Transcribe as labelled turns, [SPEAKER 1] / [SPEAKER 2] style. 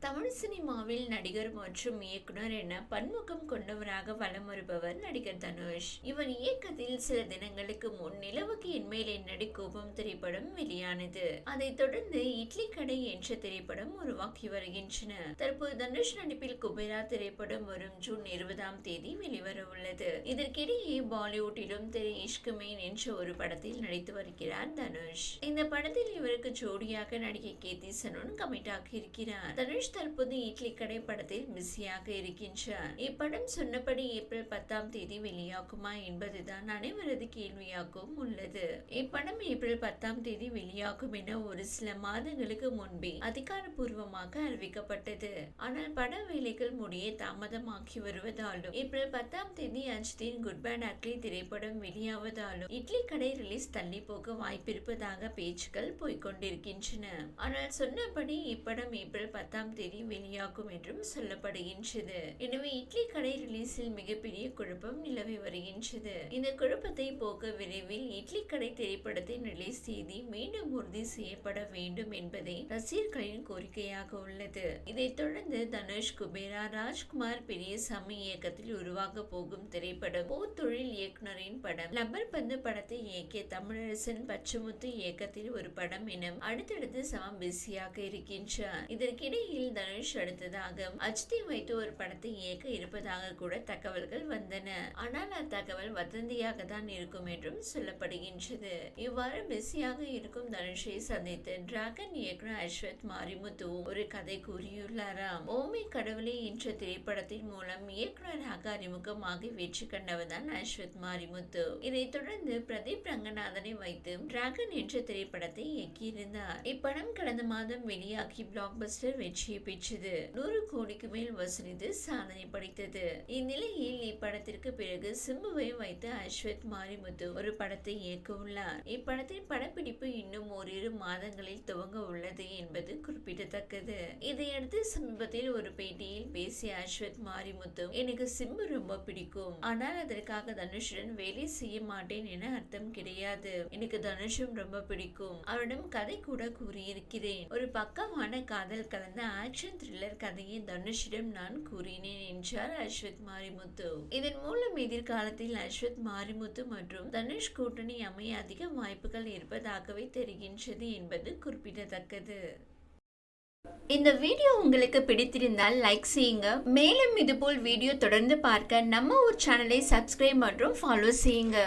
[SPEAKER 1] தமிழ் சினிமாவில் நடிகர் மற்றும் இயக்குனர் என பன்முகம் கொண்டவராக வலம் வருபவர் நடிகர் தனுஷ். இவர் இயக்கத்தில் சில தினங்களுக்கு முன் நிலவுக்கு என்மேலே நடிக்கோபம் கோபம் திரைப்படம் வெளியானது. அதைத் தொடர்ந்து இட்லி கடை என்ற திரைப்படம் உருவாக்கி வருகின்றன. தற்போது தனுஷ் நடிப்பில் குபேரா திரைப்படம் வரும் ஜூன் இருபதாம் தேதி வெளிவர உள்ளது. இதற்கிடையே பாலிவுட்டிலும் திரு இஷ்குமேன் என்ற ஒரு படத்தில் நடித்து வருகிறார் தனுஷ். இந்த படத்தில் இவருக்கு ஜோடியாக நடிகை கே தி சனோன் கமிட் இருக்கிறார் தனுஷ் தற்போது இட்லி கடை படத்தில் பிஸியாக இருக்கின்றார். இப்படம் சொன்னபடி ஏப்ரல் பத்தாம் தேதி வெளியாகுமா என்பதுதான் அனைவரது கேள்வியாகவும் உள்ளது. இப்படம் ஏப்ரல் பத்தாம் தேதி வெளியாகும் என ஒரு சில மாதங்களுக்கு முன்பே அதிகாரப்பூர்வமாக அறிவிக்கப்பட்டது. ஆனால் பட வேலைகள் முடிய தாமதமாகி வருவதாலும் ஏப்ரல் பத்தாம் தேதி அஜித்தின் குட் பேட் அக்லி திரைப்படம் வெளியாவதாலும் இட்லி கடை ரிலீஸ் தள்ளி போக வாய்ப்பிருப்பதாக பேச்சுக்கள் போய்கொண்டிருக்கின்றன ஆனால் சொன்னபடி இப்படம் ஏப்ரல் பத்தாம் தேதி வெளியாகும் என்றும் சொல்லப்படுகின்றது. எனவே இட்லி கடை ரிலீஸில் மிகப்பெரிய குழப்பம் நிலவி வருகின்றது. இந்த குழப்பத்தை போக்க விரைவில் இட்லி கடை திரைப்படத்தின் ரிலீஸ் தேதி மீண்டும் உறுதி செய்யப்பட வேண்டும் என்பதே ரசிகர்களின் கோரிக்கையாக உள்ளது. இதைத் தொடர்ந்து தனுஷ் குபேரா ராஜ்குமார் பெரியசாமி இயக்கத்தில் உருவாக போகும் திரைப்படம் தொழில் இயக்குனரின் படம் லப்பர் பந்து படத்தை இயக்கிய தமிழரசன் பச்சமுத்து இயக்கத்தில் ஒரு படம் என அடுத்தடுத்து சம பிஸியாக இருக்கின்றார். இதற்கிடையில் தனுஷ் அடுத்ததாக அஜித்தை வைத்து ஒரு படத்தை இயக்க இருப்பதாக கூட தகவல்கள் வந்தன. ஆனால் அத்தகவல் வதந்தியாக தான் இருக்கும் என்றும் சொல்லப்படுகின்றது. இவ்வாறு பிஸியாக இருக்கும் தனுஷை சந்தித்து டிராகன் இயக்குனர் அஸ்வத் மாரிமுத்து ஒரு கதை கூறியுள்ளாராம். ஓமை கடவுளே என்ற திரைப்படத்தின் மூலம் இயக்குனராக அறிமுகமாகி வெற்றி கண்டவர் தான் அஸ்வத் மாரிமுத்து. இதைத் தொடர்ந்து பிரதீப் ரங்கநாதனை வைத்து டிராகன் என்ற திரைப்படத்தை இயக்கியிருந்தார். இப்படம் கடந்த மாதம் வெளியாகி பிளாக் பஸ்டர் வெற்றியை பெற்றது நூறு கோடிக்கு மேல் வசூலித்து சாதனை படைத்தது. இந்நிலையில் இப்படத்திற்கு பிறகு சிம்புவை வைத்து அஸ்வத் மாரிமுத்து ஒரு படத்தை இயக்க உள்ளார். இப்படத்தின் படப்பிடிப்பு இன்னும் ஓரிரு மாதங்களில் துவங்க உள்ளது என்பது குறிப்பிடத்தக்கது. இதையடுத்து சமீபத்தில் ஒரு பேட்டியில் பேசிய அஸ்வத் மாரிமுத்து எனக்கு சிம்பு ரொம்ப பிடிக்கும். ஆனால் அதற்காக தனுஷுடன் வேலை செய்ய மாட்டேன் என அர்த்தம் கிடையாது. எனக்கு தனுஷும் ரொம்ப பிடிக்கும். அவரிடம் கதை கூட கூறியிருக்கிறேன். ஒரு பக்கமான காதல் கலந்த ஆக்ஷன் த்ரில்லர் கதையை தனுஷிடம் நான் கூறினேன் என்றார் அஸ்வத் மாரிமுத்து. இதன் மூலம் எதிர்காலத்தில் அஸ்வத் மாரிமுத்து மற்றும் தனுஷ் கூட்டணி அமைய அதிக வாய்ப்புகள் இருப்பதாகவே தெரிகின்றது என்பது குறிப்பிடத்தக்கது. இந்த வீடியோ உங்களுக்கு பிடித்திருந்தால் லைக் செய்யுங்க. மேலும் இதுபோல் வீடியோ தொடர்ந்து பார்க்க நம்ம ஒரு சேனலை சப்ஸ்கிரைப் மற்றும் ஃபாலோ செய்யுங்க.